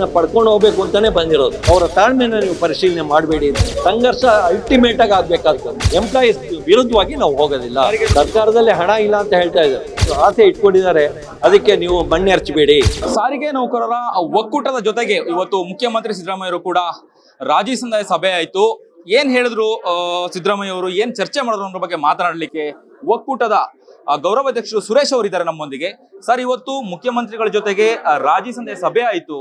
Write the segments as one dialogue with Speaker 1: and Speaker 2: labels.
Speaker 1: ಅದನ್ನ ಪಡ್ಕೊಂಡು ಹೋಗ್ಬೇಕು ಅಂತಾನೆ ಬಂದಿರೋದು. ಅವರ ತಾಳ್ಮೆನ ನೀವು ಪರಿಶೀಲನೆ ಮಾಡಬೇಡಿ ಸಂಘರ್ಷ ಅಲ್ಟಿಮೇಟ್ ಆಗಿ ಆಗ್ಬೇಕಾಗ್ತದೆ. ಎಂಪ್ಲಾಯೀಸ್ ವಿರುದ್ಧವಾಗಿ ನಾವು ಹೋಗೋದಿಲ್ಲ. ಸರ್ಕಾರದಲ್ಲಿ ಹಣ ಇಲ್ಲ ಅಂತ ಹೇಳ್ತಾ ಇದ್ದಾರೆ. ಆಸೆ ಇಟ್ಕೊಂಡಿದ್ದಾರೆ. ಅದಕ್ಕೆ ನೀವು ಮಣ್ಣೆರ್ಚಬೇಡಿ
Speaker 2: ಸಾರಿಗೆ ನೌಕರರ ಒಕ್ಕೂಟದ ಜೊತೆಗೆ ಇವತ್ತು ಮುಖ್ಯಮಂತ್ರಿ ಸಿದ್ದರಾಮಯ್ಯರು ಕೂಡ ರಾಜಿ ಸಂದಾಯ ಸಭೆ ಆಯ್ತು. ಏನ್ ಹೇಳಿದ್ರು ಸಿದ್ದರಾಮಯ್ಯ ಅವರು, ಏನ್ ಚರ್ಚೆ ಮಾಡಿದ್ರು ಅನ್ನೋ ಬಗ್ಗೆ ಮಾತನಾಡಲಿಕ್ಕೆ ಒಕ್ಕೂಟದ ಗೌರವಾಧ್ಯಕ್ಷರು ಸುರೇಶ್ ಅವರು ಇದ್ದಾರೆ ನಮ್ಮೊಂದಿಗೆ. ಸರ್, ಇವತ್ತು ಮುಖ್ಯಮಂತ್ರಿಗಳ ಜೊತೆಗೆ ರಾಜೀ ಸಂದಾಯ ಸಭೆ ಆಯ್ತು.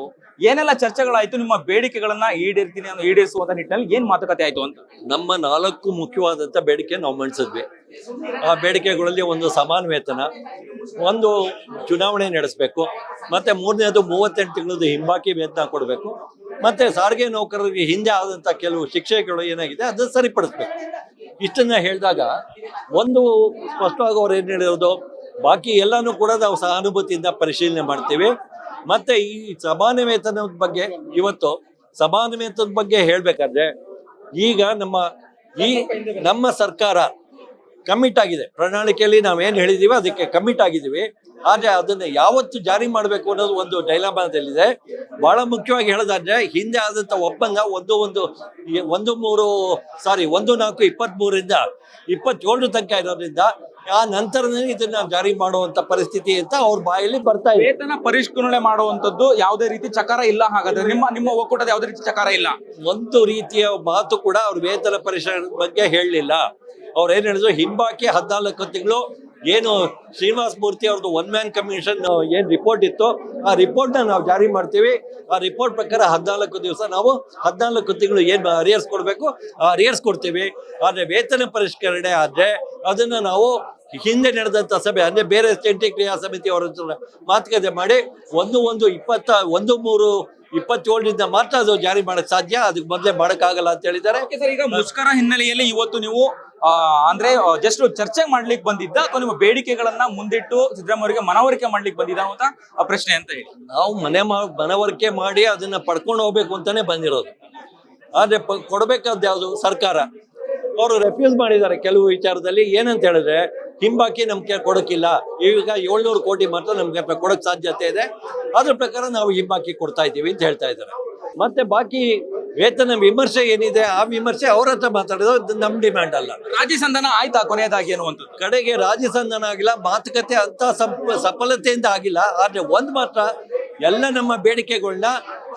Speaker 2: ಏನೆಲ್ಲ ಚರ್ಚೆಗಳಾಯ್ತು, ನಿಮ್ಮ ಬೇಡಿಕೆಗಳನ್ನ ಈಡೇರ್ತೀನಿ ಅನ್ನೋ ಈಡೇರಿಸುವಂತ ನಿಟ್ಟಿನಲ್ಲಿ ಏನ್ ಮಾತುಕತೆ ಆಯ್ತು ಅಂತ?
Speaker 1: ನಮ್ಮ ನಾಲ್ಕು ಮುಖ್ಯವಾದಂತ ಬೇಡಿಕೆ ನಾವು ಮಂಡಿಸಿದ್ವಿ. ಆ ಬೇಡಿಕೆಗಳಲ್ಲಿ ಒಂದು ಸಮಾನ ವೇತನ, ಒಂದು ಚುನಾವಣೆ ನಡೆಸಬೇಕು, ಮತ್ತೆ ಮೂರನೇದು ಮೂವತ್ತೆಂಟು ತಿಂಗಳದ್ದು ಹಿಂಬಾಕಿ ವೇತನ ಕೊಡಬೇಕು. ಮತ್ತೆ ಸಾರಿಗೆ ನೌಕರರಿಗೆ ಹಿಂದೆ ಆದಂಥ ಕೆಲವು ಶಿಕ್ಷೆಗಳು ಏನಾಗಿದೆ, ಅದನ್ನು ಸರಿಪಡಿಸ್ಬೇಕು. ಇಷ್ಟನ್ನ ಹೇಳಿದಾಗ ಒಂದು ಸ್ಪಷ್ಟವಾಗಿ ಅವ್ರು ಏನು ಹೇಳಿರೋದು, ಬಾಕಿ ಎಲ್ಲಾನು ಕೂಡ ನಾವು ಸಹಾನುಭೂತಿಯಿಂದ ಪರಿಶೀಲನೆ ಮಾಡ್ತೀವಿ. ಮತ್ತೆ ಈ ಸಮಾನ ವೇತನದ ಬಗ್ಗೆ ಇವತ್ತು ಸಮಾನ ಬಗ್ಗೆ ಹೇಳ್ಬೇಕಾದ್ರೆ, ಈಗ ನಮ್ಮ ಈ ನಮ್ಮ ಸರ್ಕಾರ ಕಮ್ಮಿಟ್ ಆಗಿದೆ. ಪ್ರಣಾಳಿಕೆಯಲ್ಲಿ ನಾವೇನು ಹೇಳಿದೀವಿ ಅದಕ್ಕೆ ಕಮ್ಮಿಟ್ ಆಗಿದ್ದೀವಿ. ಆದರೆ ಅದನ್ನು ಯಾವತ್ತು ಜಾರಿ ಮಾಡಬೇಕು ಅನ್ನೋದು ಒಂದು ಡೈಲಾಮಾದಲ್ಲಿದೆ ಬಹಳ ಮುಖ್ಯವಾಗಿ ಹೇಳೋದಾದ್ರೆ ಹಿಂದೆ ಆದಂಥ ಒಪ್ಪಂದ ಒಂದು ಒಂದು ಒಂದು ಮೂರು ಸಾರಿ ಒಂದು ನಾಲ್ಕು ಇಪ್ಪತ್ತ್ಮೂರಿಂದ ಇಪ್ಪತ್ತೇಳು ತನಕ ಇರೋದ್ರಿಂದ ಆ ನಂತರನೇ ಇದನ್ನ ಜಾರಿ ಮಾಡುವಂತ ಪರಿಸ್ಥಿತಿ ಅಂತ ಅವ್ರ ಬಾಯಲ್ಲಿ ಬರ್ತಾ ಇದೆ.
Speaker 2: ವೇತನ ಪರಿಷ್ಕರಣೆ ಮಾಡುವಂತದ್ದು ಯಾವುದೇ ರೀತಿ ಚಕಾರ ಇಲ್ಲ ಹಾಗಾದ್ರೆ. ನಿಮ್ಮ ನಿಮ್ಮ ಒಕ್ಕೂಟದ ಯಾವುದೇ ರೀತಿ ಚಕಾರ ಇಲ್ಲ.
Speaker 1: ಒಂದು ರೀತಿಯ ಮಾತು ಕೂಡ ಅವ್ರ ವೇತನ ಪರಿಷ್ಕರಣೆ ಬಗ್ಗೆ ಹೇಳಲಿಲ್ಲ. ಅವ್ರು ಏನ್ ಹೇಳಿದ್ರು ಹಿಂಬಾಕಿ ಹದಿನಾಲ್ಕು ತಿಂಗಳು ಏನು ಶ್ರೀನಿವಾಸ ಮೂರ್ತಿ ಅವ್ರದ್ದು ಒನ್ ಮ್ಯಾನ್ ಕಮಿಷನ್ ಏನು ರಿಪೋರ್ಟ್ ಇತ್ತು, ಆ ರಿಪೋರ್ಟ್ನ ನಾವು ಜಾರಿ ಮಾಡ್ತೀವಿ. ಆ ರಿಪೋರ್ಟ್ ಪ್ರಕಾರ ಹದಿನಾಲ್ಕು ದಿವಸ ನಾವು ಹದಿನಾಲ್ಕು ತಿಂಗಳು ಏನು ಅರಿಯರ್ಸ್ ಕೊಡಬೇಕು? ಆ ಅರಿಯರ್ಸ್ ಕೊಡ್ತೀವಿ. ಆದರೆ ವೇತನ ಪರಿಷ್ಕರಣೆ ಆದ್ರೆ ಅದನ್ನ ನಾವು ಹಿಂದೆ ನಡೆದಂತ ಸಭೆ, ಅಂದ್ರೆ ಬೇರೆ ಜಂಟಿ ಕ್ರಿಯಾ ಸಮಿತಿ ಅವರ ಹತ್ರ ಮಾತುಕತೆ ಮಾಡಿ ಒಂದು ಒಂದು ಇಪ್ಪತ್ತ, ಒಂದು ಮೂರು ಇಪ್ಪತ್ತೇಳರಿಂದ ಮಾತ್ರ ಅದು ಜಾರಿ ಮಾಡಕ್ಕೆ ಸಾಧ್ಯ. ಅದಕ್ಕೆ ಮೊದಲೇ ಮಾಡೋಕ್ಕಾಗಲ್ಲ ಅಂತ ಹೇಳಿದ್ದಾರೆ.
Speaker 2: ಈಗ ಮುಷ್ಕರ ಹಿನ್ನೆಲೆಯಲ್ಲಿ ಇವತ್ತು ನೀವು ಅಂದ್ರೆ ಜಸ್ಟ್ ಚರ್ಚೆ ಮಾಡ್ಲಿಕ್ಕೆ ಬಂದಿದ್ದ ಅಥವಾ ನಿಮ್ಮ ಬೇಡಿಕೆಗಳನ್ನ ಮುಂದಿಟ್ಟು ಸಿದ್ದರಾಮಯ್ಯವರಿಗೆ ಮನವರಿಕೆ ಮಾಡ್ಲಿಕ್ಕೆ ಬಂದಿದ್ದ ಅಂತ ಪ್ರಶ್ನೆ ಅಂತ ಹೇಳಿ.
Speaker 1: ನಾವು ಮನೆ ಮನವರಿಕೆ ಮಾಡಿ ಅದನ್ನ ಪಡ್ಕೊಂಡು ಹೋಗ್ಬೇಕು ಅಂತಾನೆ ಬಂದಿರೋದು. ಆದ್ರೆ ಕೊಡ್ಬೇಕಾದ್ ಯಾವುದು? ಸರ್ಕಾರ. ಅವರು ರೆಫ್ಯೂಸ್ ಮಾಡಿದ್ದಾರೆ ಕೆಲವು ವಿಚಾರದಲ್ಲಿ. ಏನಂತ ಹೇಳಿದ್ರೆ, ಹಿಂಬಾಕಿ ನಮ್ಗೆ ಕೊಡೋಕ್ಕಿಲ್ಲ ಈಗ ಏಳ್ನೂರು ಕೋಟಿ ಮಾತ್ರ ನಮ್ಗೆ ಕೊಡಕ್ ಸಾಧ್ಯತೆ ಇದೆ. ಅದ್ರ ಪ್ರಕಾರ ನಾವು ಹಿಂಬಾಕಿ ಕೊಡ್ತಾ ಇದ್ದೀವಿ ಅಂತ ಹೇಳ್ತಾ ಇದ್ದಾರೆ. ಮತ್ತೆ ಬಾಕಿ ವೇತನ ವಿಮರ್ಶೆ ಏನಿದೆ ಆ ವಿಮರ್ಶೆ ಅವ್ರ ಹತ್ರ ಮಾತಾಡೋದು ನಮ್ಮ ನಮ್ ಡಿಮ್ಯಾಂಡ್ ಅಲ್ಲ.
Speaker 2: ರಾಜಿ ಸಂಧಾನ ಆಯ್ತಾ ಕೊನೆಯದಾಗಿ ಅನ್ನುವಂಥದ್ದು
Speaker 1: ಕಡೆಗೆ ರಾಜಸಂಧಾನ ಆಗಿಲ್ಲ ಮಾತುಕತೆ ಅಂತ ಸಫ ಸಫಲತೆಯಿಂದ ಆಗಿಲ್ಲ ಆದ್ರೆ ಒಂದ್ ಮಾತ್ರ ಎಲ್ಲ ನಮ್ಮ ಬೇಡಿಕೆಗಳನ್ನ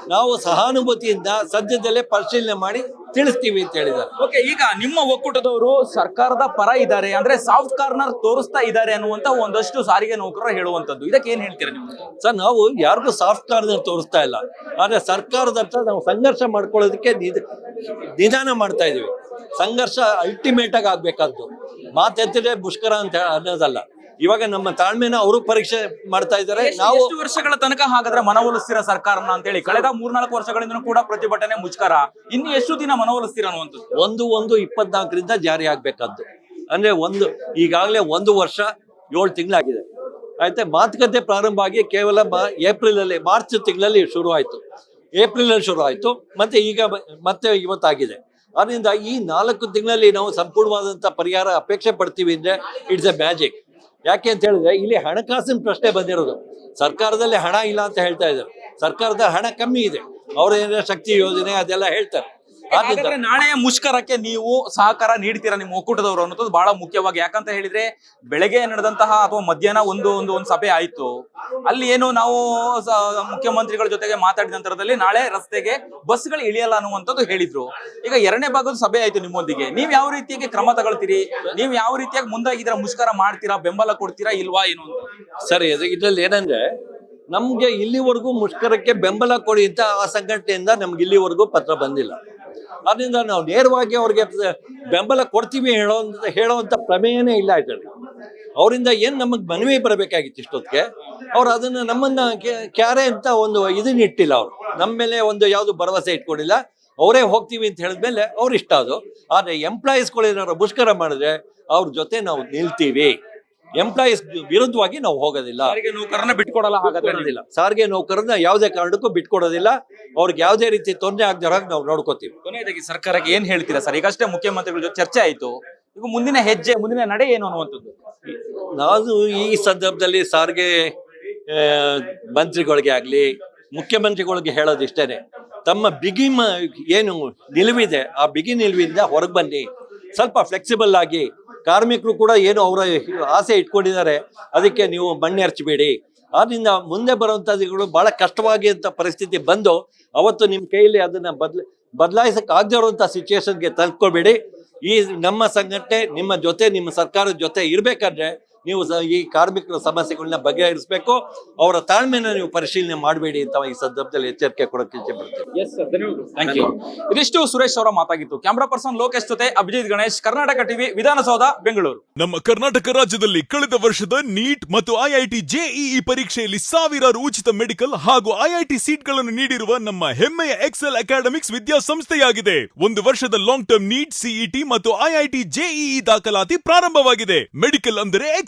Speaker 1: ನಾವು ಸಹಾನುಭೂತಿಯಿಂದ ಸದ್ಯದಲ್ಲೇ ಪರಿಶೀಲನೆ ಮಾಡಿ ತಿಳಿಸ್ತೀವಿ ಅಂತ ಹೇಳಿದ್ದಾರೆ.
Speaker 2: ಓಕೆ ಈಗ ನಿಮ್ಮ ಒಕ್ಕೂಟದವರು ಸರ್ಕಾರದ ಪರ ಇದ್ದಾರೆ ಅಂದ್ರೆ ಸಾಫ್ಟ್ ಕಾರ್ನರ್ ತೋರಿಸ್ತಾ ಇದ್ದಾರೆ ಅನ್ನುವಂತ ಒಂದಷ್ಟು ಸಾರಿಗೆ ನೌಕರರು ಹೇಳುವಂತದ್ದು ಇದಕ್ಕೆ ಏನ್ ಹೇಳ್ತೀರಾ ನೀವು?
Speaker 1: ಸರ್ ನಾವು ಯಾರಿಗೂ ಸಾಫ್ಟ್ ಕಾರ್ನರ್ ತೋರಿಸ್ತಾ ಇಲ್ಲ. ಆದ್ರೆ ಸರ್ಕಾರದ ಹತ್ರ ನಾವು ಸಂಘರ್ಷ ಮಾಡ್ಕೊಳ್ಳೋದಕ್ಕೆ ನಿಧ- ನಿಧಾನ ಮಾಡ್ತಾ ಇದೀವಿ. ಸಂಘರ್ಷ ಅಲ್ಟಿಮೇಟ್ ಆಗಿ ಆಗ್ಬೇಕಾದ್ದು. ಮಾತೆತ್ತಿದ್ರೆ ಮುಷ್ಕರ ಅಂತ ಅನ್ನೋದಲ್ಲ. ಇವಾಗ ನಮ್ಮ ತಾಳ್ಮೆನ ಅವರು ಪರೀಕ್ಷೆ ಮಾಡ್ತಾ ಇದ್ದಾರೆ. ನಾವು
Speaker 2: ಎಷ್ಟು ವರ್ಷಗಳ ತನಕ ಹಾಗಾದ್ರೆ ಮನವೊಲಿಸ್ತೀರ ಸರ್ಕಾರನ ಅಂತ ಹೇಳಿ ಕಳೆದ ಮೂರ್ನಾಲ್ಕು ವರ್ಷಗಳಿಂದ ಕೂಡ ಪ್ರತಿಭಟನೆ ಮುಷ್ಕರ. ಇನ್ನು ಎಷ್ಟು ದಿನ ಮನವೊಲಿಸ್ತೀರ ಅನ್ನುವಂಥದ್ದು?
Speaker 1: ಒಂದು ಒಂದು ಇಪ್ಪತ್ನಾಲ್ಕರಿಂದ ಜಾರಿ ಆಗ್ಬೇಕಾದ್ದು. ಅಂದ್ರೆ ಒಂದು ಈಗಾಗಲೇ ಒಂದು ವರ್ಷ ಏಳು ತಿಂಗಳಾಗಿದೆ. ಆಯ್ತಾ? ಮಾತುಕತೆ ಪ್ರಾರಂಭ ಆಗಿ ಕೇವಲ ಏಪ್ರಿಲ್ ಅಲ್ಲಿ ಮಾರ್ಚ್ ತಿಂಗಳಲ್ಲಿ ಶುರು ಆಯ್ತು. ಏಪ್ರಿಲ್ ಅಲ್ಲಿ ಶುರು ಆಯ್ತು. ಮತ್ತೆ ಈಗ ಮತ್ತೆ ಇವತ್ತಾಗಿದೆ. ಅದರಿಂದ ಈ ನಾಲ್ಕು ತಿಂಗಳಲ್ಲಿ ನಾವು ಸಂಪೂರ್ಣವಾದಂತ ಪರಿಹಾರ ಅಪೇಕ್ಷೆ ಪಡ್ತೀವಿ ಅಂದ್ರೆ ಇಟ್ಸ್ ಎ ಮ್ಯಾಜಿಕ್. ಯಾಕೆ ಅಂತ ಹೇಳಿದ್ರೆ, ಇಲ್ಲಿ ಹಣಕಾಸಿನ ಪ್ರಶ್ನೆ ಬಂದಿರೋದು. ಸರ್ಕಾರದಲ್ಲಿ ಹಣ ಇಲ್ಲ ಅಂತ ಹೇಳ್ತಾ ಇದ್ದಾರೆ. ಸರ್ಕಾರದ ಹಣ ಕಮ್ಮಿ ಇದೆ. ಅವ್ರ ಶಕ್ತಿ ಯೋಜನೆ ಅದೆಲ್ಲ ಹೇಳ್ತಾರೆ. ಆದ್ರಿಂದ
Speaker 2: ನಾಳೆ ಮುಷ್ಕರಕ್ಕೆ ನೀವು ಸಹಕಾರ ನೀಡ್ತೀರಾ ನಿಮ್ಮ ಒಕ್ಕೂಟದವರು ಅನ್ನೋದು ಬಹಳ ಮುಖ್ಯವಾಗಿ. ಯಾಕಂತ ಹೇಳಿದ್ರೆ ಬೆಳಗ್ಗೆ ನಡೆದಂತಹ ಅಥವಾ ಮಧ್ಯಾಹ್ನ ಒಂದು ಒಂದು ಒಂದು ಸಭೆ ಆಯ್ತು. ಅಲ್ಲಿ ಏನು ನಾವು ಮುಖ್ಯಮಂತ್ರಿಗಳ ಜೊತೆಗೆ ಮಾತಾಡಿದ ನಂತರದಲ್ಲಿ ನಾಳೆ ರಸ್ತೆಗೆ ಬಸ್ಗಳು ಇಳಿಯಲ್ಲ ಅನ್ನುವಂಥದ್ದು ಹೇಳಿದ್ರು. ಈಗ ಎರಡನೇ ಭಾಗದ ಸಭೆ ಆಯ್ತು ನಿಮ್ಮೊಂದಿಗೆ. ನೀವ್ ಯಾವ ರೀತಿಯಾಗಿ ಕ್ರಮ ತಗೊಳ್ತೀರಿ? ನೀವು ಯಾವ ರೀತಿಯಾಗಿ ಮುಂದಾಗಿದ್ದೀರಾ ಮುಷ್ಕರ ಮಾಡ್ತೀರಾ ಬೆಂಬಲ ಕೊಡ್ತೀರಾ ಇಲ್ವಾ ಏನು ಅಂತ?
Speaker 1: ಸರಿ ಇದ್ರಲ್ಲಿ ಏನಂದ್ರೆ ನಮ್ಗೆ ಇಲ್ಲಿವರೆಗೂ ಮುಷ್ಕರಕ್ಕೆ ಬೆಂಬಲ ಕೊಡಿ ಅಂತ ಆ ಸಂಘಟನೆಯಿಂದ ನಮ್ಗೆ ಇಲ್ಲಿವರೆಗೂ ಪತ್ರ ಬಂದಿಲ್ಲ. ಅದರಿಂದ ನಾವು ನೇರವಾಗಿ ಅವ್ರಿಗೆ ಬೆಂಬಲ ಕೊಡ್ತೀವಿ ಹೇಳೋ ಹೇಳೋವಂಥ ಪ್ರಮೇಯನೇ ಇಲ್ಲ ಇದರಲ್ಲಿ. ಅವರಿಂದ ಏನು ನಮಗೆ ಮನವಿ ಬರಬೇಕಾಗಿತ್ತು ಇಷ್ಟೊತ್ತಿಗೆ, ಅವ್ರು ಅದನ್ನು ನಮ್ಮನ್ನು ಕ್ಯಾ- ಕ್ಯಾರೆ ಅಂತ ಒಂದು ಇದನ್ನ ಇಟ್ಟಿಲ್ಲ ಅವ್ರು. ನಮ್ಮ ಮೇಲೆ ಒಂದು ಯಾವುದು ಭರವಸೆ ಇಟ್ಕೊಂಡಿಲ್ಲ. ಅವರೇ ಹೋಗ್ತೀವಿ ಅಂತ ಹೇಳಿದ್ಮೇಲೆ ಅವ್ರು ಇಷ್ಟ ಅದು. ಆದರೆ ಎಂಪ್ಲಾಯೀಸ್ಗಳು ಏನಾದ್ರು ಮುಷ್ಕರ ಮಾಡಿದ್ರೆ ಅವ್ರ ಜೊತೆ ನಾವು ನಿಲ್ತೀವಿ. ಎಂಪ್ಲಾಯೀಸ್ ವಿರುದ್ಧವಾಗಿ ನಾವು ಹೋಗೋದಿಲ್ಲ.
Speaker 2: ಸಾರಿಗೆ ನೌಕರನ್ನ ಬಿಟ್ಕೊಡಲ್ಲ ಹಾಗಾದ್ರೆ
Speaker 1: ಸಾರಿಗೆ ನೌಕರನ್ನ ಯಾವುದೇ ಕಾರಣಕ್ಕೂ ಬಿಟ್ಕೊಡೋದಿಲ್ಲ. ಅವ್ರಿಗೆ ಯಾವುದೇ ರೀತಿ ತೊಂದರೆ ಆಗದ ನಾವು ನೋಡ್ಕೋತೀವಿ.
Speaker 2: ಕೊನೆಯದಾಗಿ ಸರ್ಕಾರಕ್ಕೆ ಏನ್ ಹೇಳ್ತೀರಾ ಸರ್? ಈಗಷ್ಟೇ ಮುಖ್ಯಮಂತ್ರಿಗಳ ಜೊತೆ ಚರ್ಚೆ ಆಯ್ತು. ಈಗ ಮುಂದಿನ ಹೆಜ್ಜೆ ಮುಂದಿನ ನಡೆ ಏನು ಅನ್ನುವಂಥದ್ದು?
Speaker 1: ನಾವು ಈ ಸಂದರ್ಭದಲ್ಲಿ ಸಾರಿಗೆ ಮಂತ್ರಿಗಳಿಗೆ ಆಗ್ಲಿ ಮುಖ್ಯಮಂತ್ರಿಗಳಿಗೆ ಹೇಳೋದು ಇಷ್ಟೇನೆ ತಮ್ಮ ಬಿಗಿ ಮ ಏನು ನಿಲುವಿದೆ ಆ ಬಿಗಿ ನಿಲುವಿಂದ ಹೊರಗೆ ಬನ್ನಿ. ಸ್ವಲ್ಪ ಫ್ಲೆಕ್ಸಿಬಲ್ ಆಗಿ ಕಾರ್ಮಿಕರು ಕೂಡ ಏನು ಅವರ ಆಸೆ ಇಟ್ಕೊಂಡಿದ್ದಾರೆ, ಅದಕ್ಕೆ ನೀವು ಮಣ್ಣೆರ್ಚಬೇಡಿ ಆದ್ರಿಂದ ಮುಂದೆ ಬರುವಂಥದ್ದುಗಳು ಬಹಳ ಕಷ್ಟವಾಗಿ ಅಂತ ಪರಿಸ್ಥಿತಿ ಬಂದು ಅವತ್ತು ನಿಮ್ಮ ಕೈಯಲ್ಲಿ ಅದನ್ನ ಬದ್ಲ ಬದಲಾಯಿಸಕ್ಕೆ ಆಗದೆ ಇರುವಂಥ ಸಿಚುವೇಶನ್ಗೆ ತಲುಪ್ಕೋಬೇಡಿ. ಈ ನಮ್ಮ ಸಂಘಟನೆ ನಿಮ್ಮ ಜೊತೆ, ನಿಮ್ಮ ಸರ್ಕಾರದ ಜೊತೆ ಇರಬೇಕಾದ್ರೆ ನೀವು ಈ ಕಾರ್ಮಿಕರ ಸಮಸ್ಯೆಗಳನ್ನ ಬಗೆಹರಿಸಬೇಕು. ಅವರ ತಾಳ್ಮೆನ ನೀವು ಪರಿಶೀಲನೆ ಮಾಡಬೇಡಿ ಅಂತ ಈ ಸಂದರ್ಭದಲ್ಲಿ ಎಚ್ಚರಿಕೆ ಕೊಡೋಕೆ ಇಚ್ಛೆ
Speaker 2: ಯು ಇದಿಷ್ಟು ಸುರೇಶ್ ಅವರ ಮಾತಾಗಿತ್ತು. ಕ್ಯಾಮ್ರಾ ಪರ್ಸನ್ ಲೋಕೇಶ್ ಜೊತೆ ಅಭಿಜಿತ್ ಗಣೇಶ್ ಕರ್ನಾಟಕ ಟಿವಿ ವಿಧಾನಸೌಧ ಬೆಂಗಳೂರು
Speaker 3: ನಮ್ಮ ಕರ್ನಾಟಕ ರಾಜ್ಯದಲ್ಲಿ ಕಳೆದ ವರ್ಷದ ನೀಟ್ ಮತ್ತು ಐಐಟಿ ಜೆಇಇ ಪರೀಕ್ಷೆಯಲ್ಲಿ ಸಾವಿರಾರು ಉಚಿತ ಮೆಡಿಕಲ್ ಹಾಗೂ ಐಐಟಿ ಸೀಟ್ಗಳನ್ನು ನೀಡಿರುವ ನಮ್ಮ ಹೆಮ್ಮೆಯ ಎಕ್ಸೆಲ್ ಅಕಾಡೆಮಿಕ್ಸ್ ವಿದ್ಯಾಸಂಸ್ಥೆಯಾಗಿದೆ. ಒಂದು ವರ್ಷದ ಲಾಂಗ್ ಟರ್ಮ್ ನೀಟ್ ಸಿಇಟಿ ಮತ್ತು ಐಐಟಿ ಜೆಇಇ ದಾಖಲಾತಿ ಪ್ರಾರಂಭವಾಗಿದೆ. ಮೆಡಿಕಲ್ ಅಂದರೆ